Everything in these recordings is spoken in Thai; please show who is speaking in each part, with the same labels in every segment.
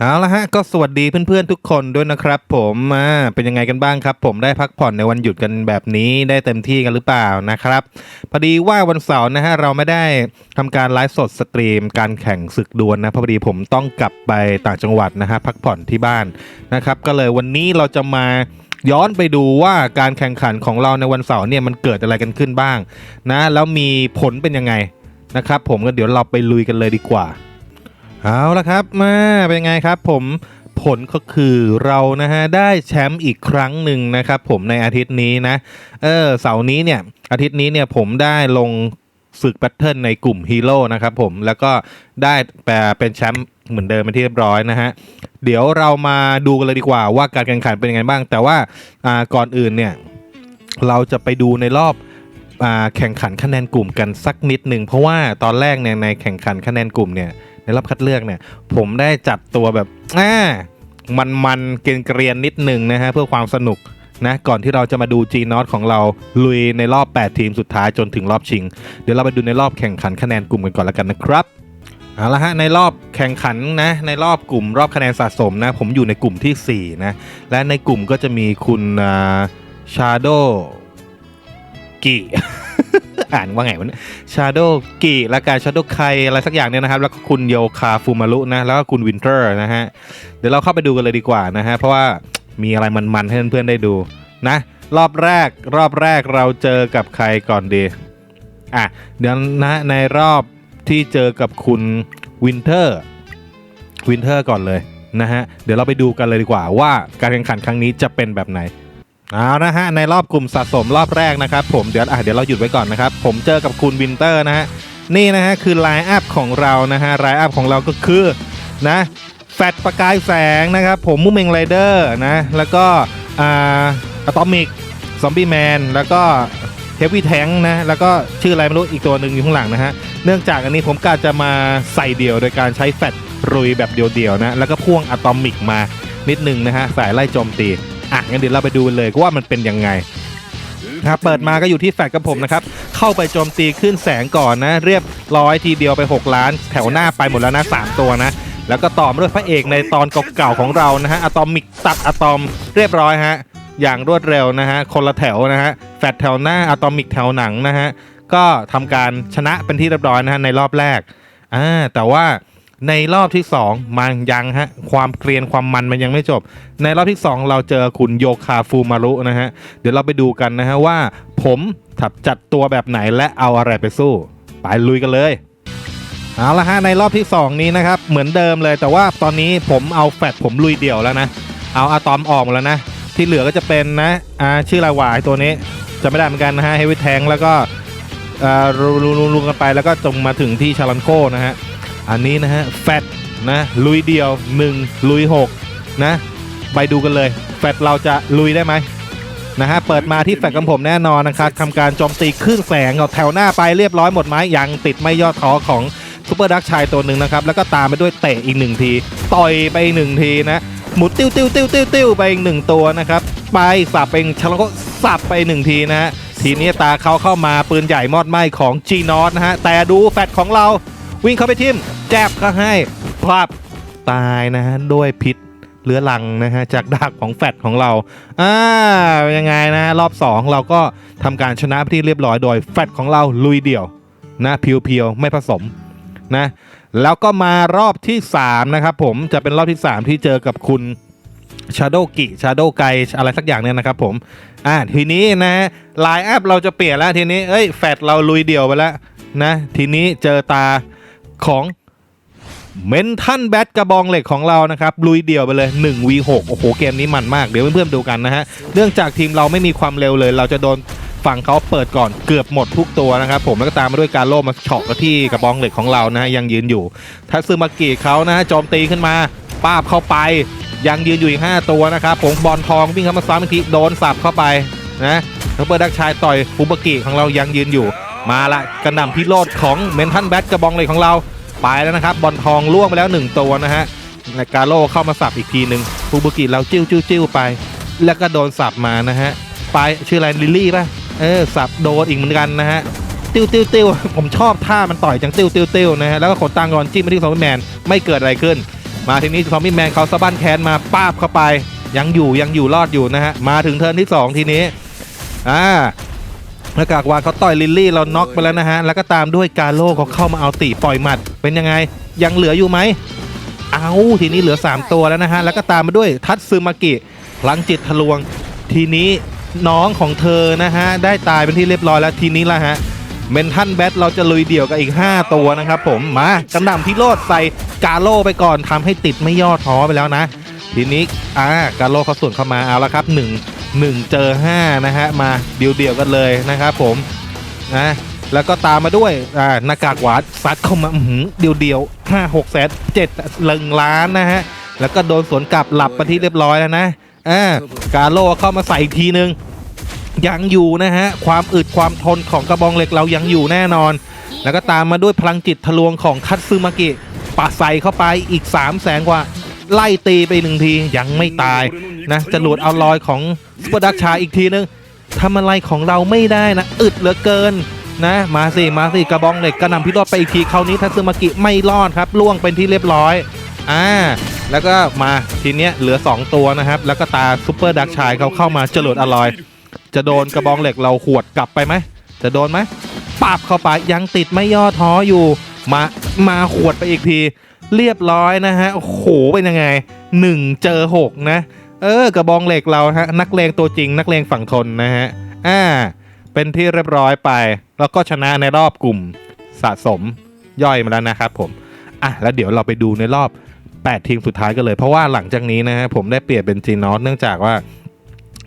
Speaker 1: เอาละฮะก็สวัสดีเพื่อนๆทุกคนด้วยนะครับผมอ่าเป็นยังไงกันบ้างครับ ผมได้พักผ่อนในวันหยุดกันแบบนี้ได้เต็มที่กันหรือเปล่านะครับพอดีว่าวันเสาร์นะฮะเราไม่ได้ทำการไลฟ์สดสตรีม การแข่งศึกดวลนะเพราะพอดีผมต้องกลับไปต่างจังหวัดนะฮะพักผ่อนที่บ้านนะครับก็เลยวันนี้เราจะมาย้อนไปดูว่าการแข่งขันของเราในวันเสาร์เนี่ยมันเกิดอะไรกันขึ้นบ้างนะแล้วมีผลเป็นยังไงนะครับผมก็เดี๋ยวเราไปลุยกันเลยดีกว่า เอาละครับมาเป็นไงครับผมผลก็คือเรานะฮะได้แชมป์อีกครั้งหนึ่งนะครับผมในอาทิตย์นี้นะเออเสาร์นี้เนี่ยอาทิตย์นี้เนี่ยผมได้ลงศึกแบทเทิลในกลุ่มฮีโร่นะครับผมแล้วก็ได้แปลเป็นแชมป์เหมือนเดิมเป็นที่เรียบร้อยนะฮะเดี๋ยวเรามาดูกันเลยดีกว่าว่าการแข่งขันเป็นยังไงบ้าง แต่ว่าก่อนอื่นเนี่ยเราจะไปดูในรอบอแข่งขันคะแนนกลุ่มกันสักนิดหนึ่งเพราะว่าตอนแรกเนี่ยในแข่งขันคะแนนกลุ่มเนี่ย ในรอบคัดเลือกเนี่ย ผมได้จัดตัวแบบอ่ามันมันๆเกรียนเกรียนๆนิดหนึ่งนะฮะเพื่อความสนุกนะก่อนที่เราจะมาดู G n o t ของเราลุยในรอบ 8 ทีมสุดท้ายจนถึงรอบชิง เดี๋ยวเราไปดูในรอบแข่งขันคะแนนกลุ่มกันก่อนแล้วกันนะครับเอาละฮะในรอบแข่งขันนะในรอบกลุ่มรอบคะแนนสะสมนะผมอยู่ในกลุ่มทีสี่4 นะ และในกลุ่มก็จะมีคุณชาโดกิ อ่านว่าไงวะเนี่ยชาโดกิและการชาโดไคอะไรสักอย่างเนี่ยนะครับ แล้วก็คุณโยคาฟูมารุนะ แล้วก็คุณวินเทอร์นะฮะ เดี๋ยวเราเข้าไปดูกันเลยดีกว่านะฮะ เพราะว่ามีอะไรมันๆให้เพื่อนๆได้ดูนะ รอบแรกรอบแรกเราเจอกับใครก่อนดีอะเดี๋ยวนะในรอบที่เจอกับคุณวินเทอร์วินเทอร์ก่อนเลยนะฮะ เดี๋ยวเราไปดูกันเลยดีกว่าว่าการแข่งขันครั้งนี้จะเป็นแบบไหน เอานะฮะในรอบกลุ่มสะสมรอบแรกนะครับ ผมเดี๋ยวอะเดี๋ยวเราหยุดไว้ก่อนนะครับ ผมเจอกับคุณวินเตอร์นะฮะนี่นะฮะคือไลน์อัพของเรานะฮะไลน์อัพของเราก็คือนะแฟตประกายแสงนะครับ ผมมูเมงไรเดอร์นะแล้วก็อ่าอะตอมิกซอมบี้แมนแล้วก็เฮฟวี่แทงนะแล้วก็ชื่ออะไรไม่รู้อีกตัวหนึ่งอยู่ข้างหลังนะฮะเนื่องจากอันนี้ผมกะจะมาใส่เดี่ยวโดยการใช้แฟตรุยแบบเดียวๆนะแล้วก็พ่วงอะตอมิกมานิดนึงนะฮะสายไล่โจมตี อะงั้นเดี๋ยวเราไปดูเลยว่ามันเป็นยังไงครับเปิดมาก็อยู่ที่แฟกกับผมนะครับ เข้าไปโจมตีขึ้นแสงก่อนนะ เรียบร้อยทีเดียวไป 6 ล้าน แถวหน้าไปหมดแล้วนะ 3 ตัวนะ แล้วก็ต่อมาด้วยพระเอกในตอนเก่าๆของเรานะฮะอะตอมิกตัดอะตอมเรียบร้อยฮะอย่างรวดเร็วนะฮะคนละแถวนะฮะแฟดแถวหน้าอะตอมิกแถวหนังนะฮะก็ทำการชนะเป็นที่เรียบร้อยนะฮะในรอบแรกอ่าแต่ว่า ในรอบที่ 2 มันยังฮะ ความเกรียนความมันมันยังไม่จบ ในรอบที่ 2 เราเจอคุณโยคาฟูมารุนะฮะ เดี๋ยวเราไปดูกันนะฮะว่า ผมถับจัดตัวแบบไหนและเอาอะไรไปสู้ ไปลุยกันเลยเอาละฮะในรอบที่ 2 นี้นะครับ เหมือนเดิมเลยแต่ว่าตอนนี้ผมเอาแฟดผมลุยเดี่ยวแล้วนะ เอาอะตอมออกแล้วนะ ที่เหลือก็จะเป็นนะอ่าชื่ออะไรวายตัวนี้จะไม่ได้เหมือนกันนะฮะเฮวิทแทงแล้วก็อ่าลุลุลุลุกันไปแล้วก็จงมาถึงที่ชาลันโคนะฮะ อันนี้นะฮะแฟตนะลุยเดียว 1 ลุย 6 นะ ไปดูกันเลย แฟตเราจะลุยได้ไหมนะฮะเปิดมาที่แฟตของผมแน่นอนนะครับทำการโจมตีขึ้นแสงเอาแถวหน้าไปเรียบร้อยหมดไหมยังติดไม่ย่อท้อของซูเปอร์ดักชายตัวหนึ่งนะครับ แล้วก็ตามไปด้วยเตะอีกหนึ่งที ต่อยไปอีกหนึ่งทีนะ หมุนติ้วติ้วติ้วติ้วติ้วไปอีกหนึ่งตัวนะครับ ไปสับเป็นชาลก็สับไปหนึ่งทีนะฮะทีนี้ตาเขาเข้ามาปืนใหญ่มอดไหมของ G n o t นะฮะแต่ดูแฟตของเรา วิ่งเข้าไปทิมแจบก็ให้พลับตายนะฮะด้วยพิษเรื้อรังนะฮะจากดักของแฟตของเราอ่ายังไงนะรอบ 2 เราก็ทำการชนะที่เรียบร้อยโดยแฟตของเราลุยเดี่ยวนะเพียวๆไม่ผสมนะแล้วก็มารอบที่ 3 นะครับผมจะเป็นรอบที่ 3 ที่เจอกับคุณชาโดกิชาโดไกอะไรสักอย่างเนี่ยนะครับผมอ่าทีนี้นะไลน์อัพเราจะเปลี่ยนแล้วทีนี้เอ้ยแฟตเราลุยเดี่ยวไปแล้วนะทีนี้เจอตา ของเมนทันแบทกระบองเหล็กของเรานะครับ ลุยเดี่ยวไปเลย 1v6 โอ้โห เกมนี้มันมาก เดี๋ยวเพื่อนๆดูกันนะฮะ เนื่องจากทีมเราไม่มีความเร็วเลย เราจะโดนฝั่งเขาเปิดก่อนเกือบหมดทุกตัวนะครับ ผมแล้วก็ตามมาด้วยการโล่มาเฉาะที่กระบองเหล็กของเรานะฮะ ยังยืนอยู่ทัซึมากิเขานะฮะโจมตีขึ้นมาป้าบเข้าไป ยังยืนอยู่อีก5ตัวนะครับผมบอลทองวิ่งเข้ามาซ้ำอีกทีโดนสับเข้าไปนะแล้วเปิดดักชายต่อยฟูบากิของเรายังยืนอยู่ มาละกระหน่ำพิโรธของเมนทันแบทกระบองเล็กของเราไปแล้วนะครับบอลทองล่วงไปแล้ว 1 ตัวนะฮะกาโลเข้ามาสับอีกทีหนึ่งฟูบุกิเราจิ้วจิ้วจิ้วไป แล้วก็โดนสับมานะฮะไปชื่ออะไรลิลลี่ป่ะเออสับโดนอีกเหมือนกันนะฮะติ้วติ้วติ้วผมชอบท่ามันต่อยจังติ้วติ้วติ้วนะฮะแล้วก็ขนตังกอนจิ้มมาที่ซอมบี้แมนไม่เกิดอะไรขึ้น มาทีนี้ซอมบี้แมนเขาสะบั้นแคนมาป้าบเข้าไป ยังอยู่ยังอยู่รอดอยู่นะฮะมาถึงเทิร์นที่ 2 ทีนี้อ่า หน้ากากวางเขาต่อยลิลลี่เราน็อกไปแล้วนะฮะ แล้วก็ตามด้วยกาโล่เขาเข้ามาเอาตีปล่อยหมัด เป็นยังไง ยังเหลืออยู่ไหม เอาทีนี้เหลือ 3 ตัวแล้วนะฮะ แล้วก็ตามมาด้วยทัตซึมากิพลังจิตทะลวง ทีนี้น้องของเธอนะฮะ ได้ตายเป็นที่เรียบร้อยแล้วทีนี้ละฮะเมนทันแบทเราจะลุยเดี่ยวกับอีก 5 ตัวนะครับผมมากระหน่ำพิโรธใส่กาโล่ไปก่อนทำให้ติดไม่ย่อท้อไปแล้วนะ ทีนี้อ่ากาโล่เขาส่วนเข้ามาเอาละครับ1 1 เจอ 5 นะฮะ มาเดี่ยวเดียวๆกันเลยนะครับผมนะแล้วก็ตามมาด้วยอ่าหน้ากากหวานซัดเข้ามาเดี่ยวเดียวห้าหกแสนเจ็ดลึงล้านนะฮะ แล้วก็โดนสวนกลับหลับไปที่เรียบร้อยแล้วนะอ่ากาโลเข้ามาใส่อีกทีนึง ยังอยู่นะฮะ ความอึดความทนของกระบองเหล็กเรายังอยู่แน่นอน แล้วก็ตามมาด้วยพลังจิตทะลวงของคัตซึมากิปาใส่เข้าไปอีก3 0 0แสนกว่า ไล่ตีไปหนึ่งทียังไม่ตาย นะจะหลุดเอาลอยของซุปเปอร์ดักชาอีกทีนึงทำอะไรของเราไม่ได้นะ อึดเหลือเกินนะมาสิมาสิกระบองเหล็กกระนำพิโรธไปอีกทีคราวนี้ทัตซึมากิไม่รอดครับล่วงเป็นที่เรียบร้อยอ่าแล้วก็มาทีเนี้ยเหลือ 2 ตัวนะครับ แล้วก็ตาซุปเปอร์ดักชายเขาเข้ามาจรวดอลอย จะโดนกระบองเหล็กเราขวดกลับไปไหมจะโดนไหมปาบเข้าไปยังติดไม่ย่อท้ออยู่ มามาขวดไปอีกที เรียบร้อยนะฮะโอ้โหเป็นยังไงหนึ่งเจอหกนะ เออกระบองเหล็กเราฮะนักเลงตัวจริงนักเลงฝั่งทนนะฮะอ่าเป็นที่เรียบร้อยไป แล้วก็ชนะในรอบกลุ่มสะสมย่อยมาแล้วนะครับผมอะแล้วเดี๋ยวเราไปดูในรอบ 8 ทีมสุดท้ายกันเลย เพราะว่าหลังจากนี้นะฮะผมได้เปลี่ยนเป็นจีนอสเนื่องจากว่า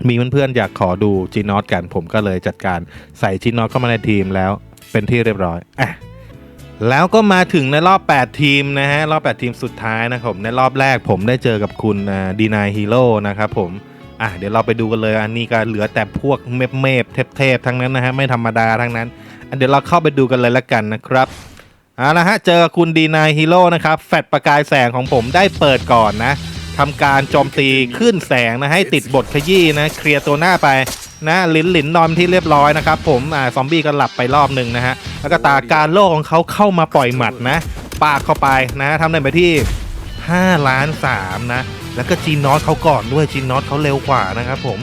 Speaker 1: มีเพื่อนๆอยากขอดูจีนอตกัน ผมก็เลยจัดการใส่จีนอตเข้ามาในทีมแล้วเป็นที่เรียบร้อยอะ แล้วก็มาถึงในรอบ 8 ทีมนะฮะ รอบ 8 ทีมสุดท้ายนะครับในรอบแรกผมได้เจอกับคุณดีนายฮีโร่นะครับผมอะเดี๋ยวเราไปดูกันเลยอันนี้ก็เหลือแต่พวกเมฟเมฟเทพๆทั้งนั้นนะฮะ ไม่ธรรมดาทั้งนั้นอันเดี๋ยวเราเข้าไปดูกันเลยละกันนะครับเอาละฮะเจอกับคุณดีนายฮีโร่นะครับแฟดประกายแสงของผมได้เปิดก่อนนะทำการโจมตีขึ้นแสงนะให้ติดบทขยี้นะเคลียร์ตัวหน้าไป นะลินหลินนอนที่เรียบร้อยนะครับผมอ่าซอมบี้ก็หลับไปรอบหนึ่งนะฮะแล้วก็ตาการโลกของเขาเข้ามาปล่อยหมัดนะ ปากเข้าไปนะทำได้ไปที่ 5 ล้าน3นะแล้วก็จีนนอตเขาก่อนด้วยจีนนอตเขาเร็วกว่านะครับผม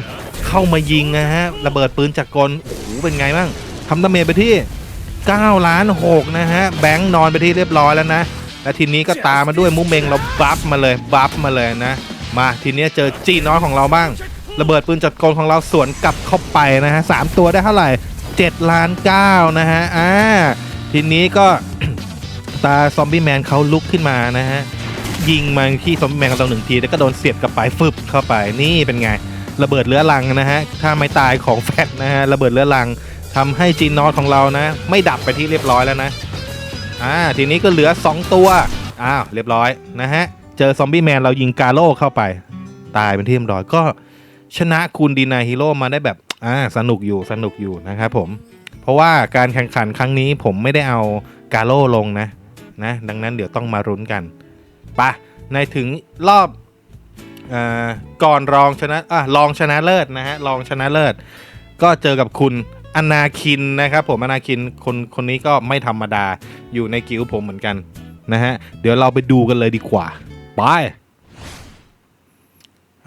Speaker 1: เข้ามายิงนะฮะระเบิดปืนจากกลโอ้โหเป็นไงบ้างทำดาเมจไปที่ 9 ล้าน6นะฮะแบงค์นอนไปที่เรียบร้อยแล้วนะและทีนี้ก็ตามมาด้วยมุ้งเมงเราบัฟมาเลยบัฟมาเลยนะ มาทีนี้เจอจีน้อยของเราบ้าง ระเบิดปืนจัดกลของเราสวนกลับเข้าไปนะฮะสามตัวได้เท่าไหร่ 7 ล้าน9นะฮะอ่าทีนี้ก็ตาซอมบี้แมนเขาลุกขึ้นมานะฮะยิงมาที่ซอมบี้แมนกับเราหนึ่งทีแล้วก็โดนเสียบกลับไปฟึบเข้าไปนี่เป็นไง ระเบิดเรื้อรังนะฮะถ้าไม่ตายของแฟดนะฮะระเบิดเรื้อรังทำให้จีนอตของเรานะ ไม่ดับไปที่เรียบร้อยแล้วนะอ่าทีนี้ก็เหลือ 2 ตัวอ้าวเรียบร้อยนะฮะเจอซอมบี้แมนเรายิงกาโล่เข้าไป ตายเป็นที่เรียบร้อยก็ ชนะคุณดีนาฮีโร่มาได้แบบอ่าสนุกอยู่สนุกอยู่นะครับผม เพราะว่าการแข่งขันครั้งนี้ผมไม่ได้เอากาโล่ลงนะนะดังนั้นเดี๋ยวต้องมารุ้นกันไปะในถึงรอบอ่าก่อนรองชนะอะรองชนะเลิศนะฮะรองชนะเลิศ ก็เจอกับคุณอนาคินนะครับผมอนาคินคนคนนี้ก็ไม่ธรรมดาอยู่ในกิลด์ผมเหมือนกันนะฮะเดี๋ยวเราไปดูกันเลยดีกว่าไป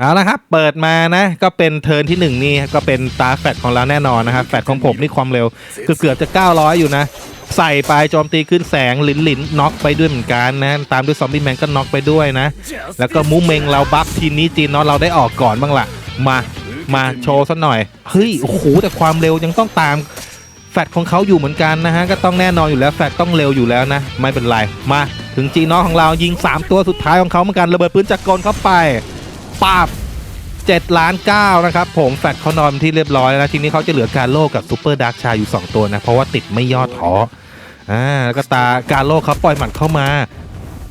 Speaker 1: เอาละครับ เปิดมานะ ก็เป็นเทิร์นที่หนึ่งนี่ก็เป็นตาแฟดของเราแน่นอนนะครับ แฟดของผมนี่ความเร็วคือเกือบจะ 900 อยู่นะ ใส่ไปโจมตีขึ้นแสงหลินหลินน็อกไปด้วยเหมือนกันนะ ตามด้วยซอมบี้แมนก็น็อกไปด้วยนะ แล้วก็มูเมงเราบัฟทีนี้จีนเนาะเราได้ออกก่อนบ้างละมามาโชว์สักหน่อย เฮ้ย โอ้โห แต่ความเร็วยังต้องตามแฟดของเขาอยู่เหมือนกันนะฮะ ก็ต้องแน่นอนอยู่แล้ว แฟดต้องเร็วอยู่แล้วนะ ไม่เป็นไร มาถึงจีนเนาะของเรายิง 3 ตัวสุดท้ายของเขาเหมือนกันระเบิดปืนจักกลเข้าไป ปาบ7ล้าน9นะครับผมแฟดเขานอนที่เรียบร้อยแล้วทีนี้เขาจะเหลือการโลกับซูเปอร์ดาร์กชายอยู่ 2 ตัวนะ เพราะว่าติดไม่ย่อท้ออ่าแล้วก็ตาการโลเขาปล่อยหมัดเข้ามา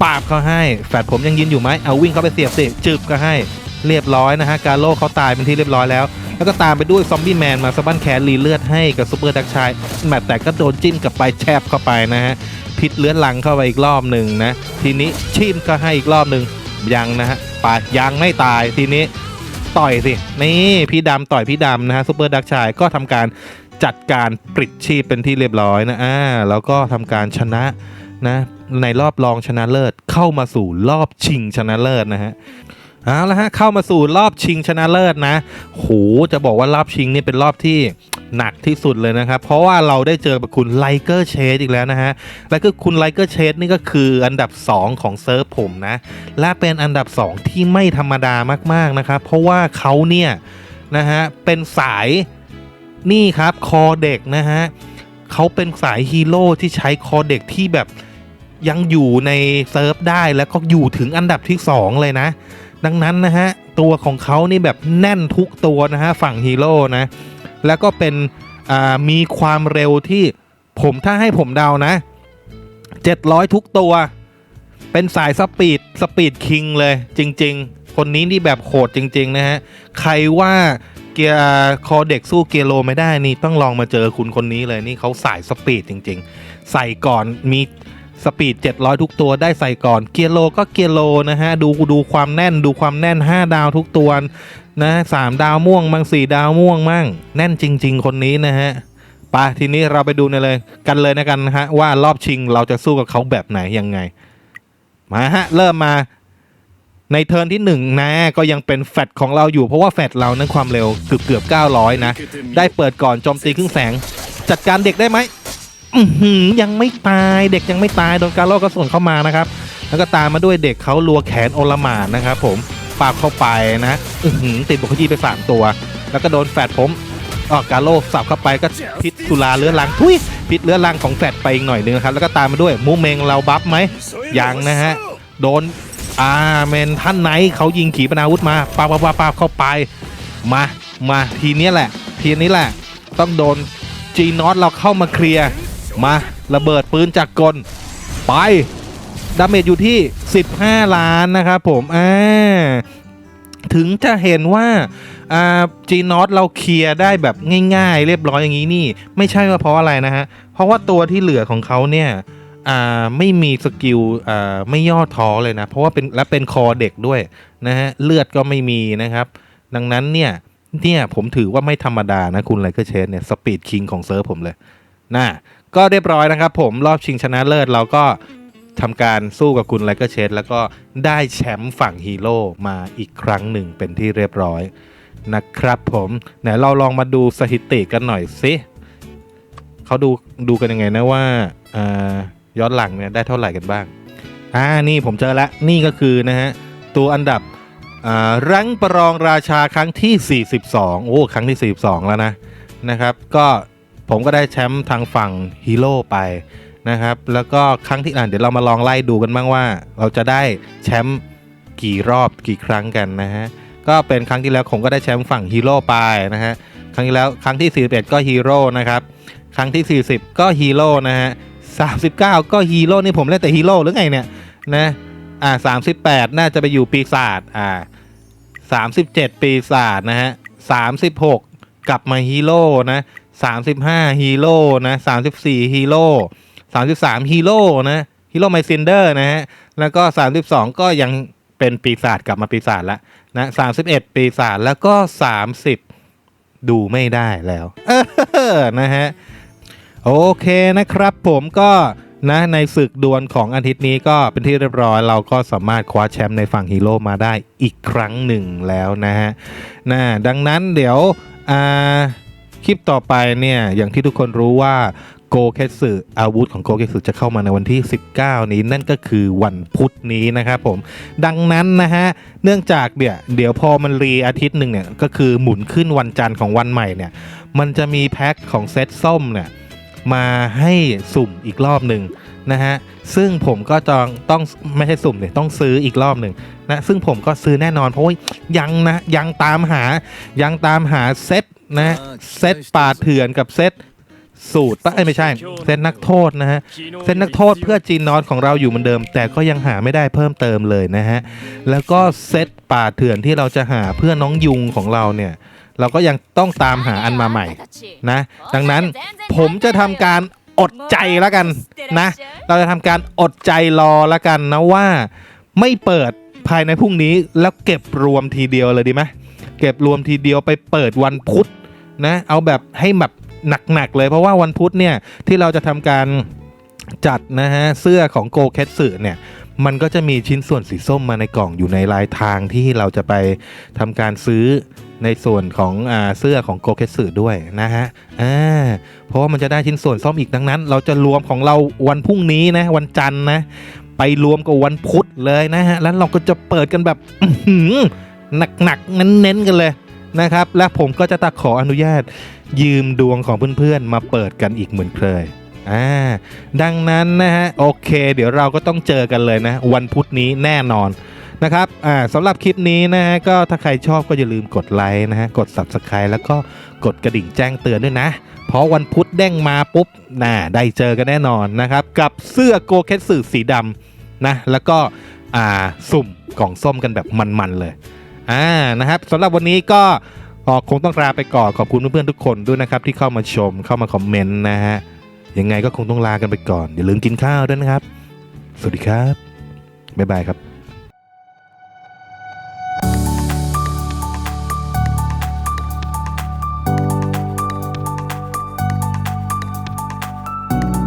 Speaker 1: ปาบเขาให้ แฟดผมยังยินอยู่ไหมเอาวิ่งเข้าไปเสียบสิจึบก็ให้เรียบร้อยนะฮะการโลเขาตายเป็นที่เรียบร้อยแล้ว แล้วก็ตามไปด้วยซอมบี้แมนมาสะบั้นแขนรีเลือดให้กับซูเปอร์ดักชายแมตแต่ก็โดนจิ้มกับไปแชบเข้าไปนะฮะพิษเลือดลังเข้าไปอีกรอบหนึ่งนะทีนี้ชิมก็ให้อีกรอบหนึ่งยังนะฮะ ปยังไม่ตายทีนี้ต่อยสินี่พี่ดำต่อยพี่ดำนะฮะซูเปอร์ดักชายก็ทำการจัดการปลิดชีพเป็นที่เรียบร้อยนะอ่าแล้วก็ทำการชนะนะในรอบรองชนะเลิศเข้ามาสู่รอบชิงชนะเลิศนะฮะ เอาละฮะเข้ามาสู่รอบชิงชนะเลิศนะโหจะบอกว่ารอบชิงนี่เป็นรอบที่หนักที่สุดเลยนะครับ เพราะว่าเราได้เจอกับคุณไลเกอร์เชดอีกแล้วนะฮะและก็คุณไลเกอร์เชดนี่ก็คืออันดับ 2 ของเซิร์ฟผมนะ และเป็นอันดับ 2 ที่ไม่ธรรมดามากๆนะครับ เพราะว่าเขาเนี่ยนะฮะเป็นสายนี่ครับคอเด็กนะฮะเขาเป็นสายฮีโร่ที่ใช้คอเด็กที่แบบยังอยู่ในเซิร์ฟได้แล้วก็อยู่ถึงอันดับที่ 2 เลยนะ ดังนั้นนะฮะตัวของเขานี่แบบแน่นทุกตัวนะฮะฝั่งฮีโร่นะแล้วก็เป็นมีความเร็วที่ผมถ้าให้ผมเดานะ 700 ทุกตัว เป็นสายสปีดสปีดคิงเลยจริง ๆ คนนี้นี่แบบโหดจริง ๆ นะฮะ ใครว่าเกียร์คอเด็กสู้เกียร์โลไม่ได้นี่ต้องลองมาเจอคุณคนนี้เลยนี่เขาสายสปีดจริง ๆ ใส่ก่อนมี สปีด 700 ทุกตัวได้ใส่ก่อน เกียร์โลก็เกียร์โลนะฮะ ดูดูความแน่นดูความแน่น 5 ดาวทุกตัวนะสามดาวม่วงมั่งสี่ดาวม่วงมั่ง แน่นจริง ๆ คนนี้นะฮะไปทีนี้เราไปดูในเลยกันเลยนะกันนะฮะ ว่ารอบชิงเราจะสู้กับเขาแบบไหนยังไง มาฮะ เริ่มมาในเทิร์นที่หนึ่งนะก็ยังเป็นแฟดของเราอยู่เพราะว่าแฟดเรานั้นความเร็วเกือบเกือบ900 นะ ได้เปิดก่อนโจมตีครึ่งแสง จัดการเด็กได้ไหม อือหือยังไม่ตายเด็กยังไม่ตายโดนการโลกกระสุนเข้ามานะครับ แล้วก็ตามมาด้วยเด็กเขาลัวแขนโอลหมานนะครับ ผมปากเข้าไปนะอือหือติดบุคคีไปสามตัว แล้วก็โดนแฟดผมออกการโลสับเข้าไปก็พิษสุราเรื้อรังทุยพิษเรื้อรังของแฟดไปอีกหน่อยนึงครับแล้วก็ตามมาด้วยมูเมงเราบัฟไหมยังนะฮะโดนอาเมนท่านไหนเขายิงขีปนาวุธมาปาปาปาปาเข้าไป มามาทีนี้แหละ ทีนี้แหละ ต้องโดนจีนอตเราเข้ามาเคลียร์ มาระเบิดปืนจากกล ไป ดาเมจอยู่ที่ 15 ล้านนะครับผมอ่าถึงจะเห็นว่าอ่าจีนอตเราเคลียร์ได้แบบง่าย ๆ เรียบร้อยอย่างนี้นี่ ไม่ใช่ว่าเพราะอะไรนะฮะ เพราะว่าตัวที่เหลือของเขาเนี่ยอ่าไม่มีสกิลอ่าไม่ย่อท้อเลยนะ เพราะว่าเป็นและเป็นคอเด็กด้วยนะฮะเลือดก็ไม่มีนะครับ ดังนั้นเนี่ยเนี่ยผมถือว่าไม่ธรรมดานะคุณไลเคอร์เชนเนี่ยสปีดคิงของเซิร์ฟผมเลยนะ ก็เรียบร้อยนะครับผมรอบชิงชนะเลิศเราก็ทำการสู้กับคุณไลเคอร์เชนแล้วก็ได้แชมป์ฝั่งฮีโร่มาอีกครั้งหนึ่งเป็นที่เรียบร้อยนะครับผมไหนเราลองมาดูสถิติกันหน่อยสิเขาดูดูกันยังไงนะว่าย้อนหลังเนี่ยได้เท่าไหร่กันบ้าง อ่านี่ผมเจอแล้วนี่ก็คือนะฮะตัวอันดับรังประรองราชาครั้งที่ 42 โอ้ ครั้งที่ 42 แล้วนะนะครับ ก็ ผมก็ได้แชมป์ทางฝั่งฮีโร่ไปนะครับ แล้วก็ครั้งที่อ่านเดี๋ยวเรามาลองไล่ดูกันบ้างว่า เราจะได้แชมป์กี่รอบกี่ครั้งกันนะฮะ ก็เป็นครั้งที่แล้วผมก็ได้แชมป์ฝั่งฮีโร่ไปนะฮะ ครั้งที่แล้วครั้งที่ 41 ก็ฮีโร่นะครับ ครั้งที่ 40 ก็ฮีโร่นะฮะ39 ก็ฮีโร่นี่ผมเล่นแต่ฮีโร่หรือไงเนี่ยนะอ่า38 น่าจะไปอยู่ปีศาจอ่า37 ปีศาจนะฮะ36 กลับมาฮีโร่นะ 35ฮีโร่นะ34ฮีโร่33ฮีโร่นะฮีโร่ไมซินเดอร์นะฮะแล้วก็32ก็ยังเป็นปีศาจกลับมาปีศาจล้วนะ31ปีศาจแล้วก็30ดูไม่ได้แล้ว เออนะฮะโอเคนะครับผมก็นะในศึกดวลของอาทิตย์นี้ก็เป็นที่เรียบร้อย เราก็สามารถคว้าแชมป์ในฝั่งฮีโร่มาได้อีกครั้งหนึ่งแล้วนะฮะนะดังนั้นเดี๋ยวอ่า คลิปต่อไปเนี่ย อย่างที่ทุกคนรู้ว่าโกเคสึอาวุธของโกเคสึจะเข้ามาในวันที่ 19 นี้นั่นก็คือวันพุธนี้นะครับผม ดังนั้นนะฮะ เนื่องจากเดี๋ยวเดี๋ยวพอมันรีอาทิตย์หนึ่งเนี่ย ก็คือหมุนขึ้นวันจันทร์ของวันใหม่เนี่ย มันจะมีแพ็คของเซตส้มเนี่ย มาให้สุ่มอีกรอบหนึ่งนะฮะ ซึ่งผมก็จองต้องไม่ใช่สุ่มเนี่ยต้องซื้ออีกรอบหนึ่งนะ ซึ่งผมก็ซื้อแน่นอนเพราะว่ายังนะยังตามหายังตามหาเซต นะเซตป่าเถื่อนกับเซตสูตรปะเอ้ยไม่ใช่ เซตนักโทษนะฮะเซตนักโทษเพื่อจีนนอตของเราอยู่เหมือนเดิม แต่ก็ยังหาไม่ได้เพิ่มเติมเลยนะฮะแล้วก็เซตป่าเถื่อนที่เราจะหาเพื่อน้องยุงของเราเนี่ยเราก็ยังต้องตามหาอันมาใหม่นะ ดังนั้นผมจะทำการอดใจแล้วกันนะ เราจะทำการอดใจรอแล้วกันนะว่าไม่เปิดภายในพรุ่งนี้แล้วเก็บรวมทีเดียวเลยดีไหมเก็บรวมทีเดียวไปเปิดวันพุธ นะ เอาแบบให้แบบหนักๆเลยเพราะว่าวันพุธเนี่ยที่เราจะทำการจัดนะฮะเสื้อของโกเคสสึเนี่ยมันก็จะมีชิ้นส่วนสีส้มมาในกล่องอยู่ในลายทางที่เราจะไปทำการซื้อในส่วนของอาเสื้อของโกเคสึด้วยนะฮะอ่าเพราะว่ามันจะได้ชิ้นส่วนส้มอีกดังนั้น เราจะรวมของเราวันพรุ่งนี้นะวันจันทร์นะไปรวมกับวันพุธเลยนะฮะแล้วเราก็จะเปิดกันแบบหนักๆเน้นๆกันเลย นะครับ และผมก็จะตะขออนุญาตยืมดวงของเพื่อนๆ มาเปิดกันอีกเหมือนเคยอ่าดังนั้นนะฮะโอเค เดี๋ยวเราก็ต้องเจอกันเลยนะ วันพุธนี้แน่นอนนะครับอ่าสำหรับคลิปนี้นะฮะก็ถ้าใครชอบก็อย่าลืมกดไลค์นะฮะกด Subscribe แล้วก็กดกระดิ่งแจ้งเตือนด้วยนะ เพราะวันพุธเด้งมาปุ๊บน่าได้เจอกันแน่นอนนะครับ กับเสื้อโกเคสสึสีดำนะแล้วก็อ่าสุ่มกล่องส้มกันแบบมันๆเลย อ่านะครับสำหรับวันนี้ก็คงต้องลาไปก่อนขอบคุณเพื่อนๆทุกคนด้วยนะครับที่เข้ามาชมเข้ามาคอมเมนต์นะฮะยังไงก็คงต้องลากันไปก่อนอย่าลืมกินข้าวด้วยนะครับ สวัสดีครับบ๊ายบายครับ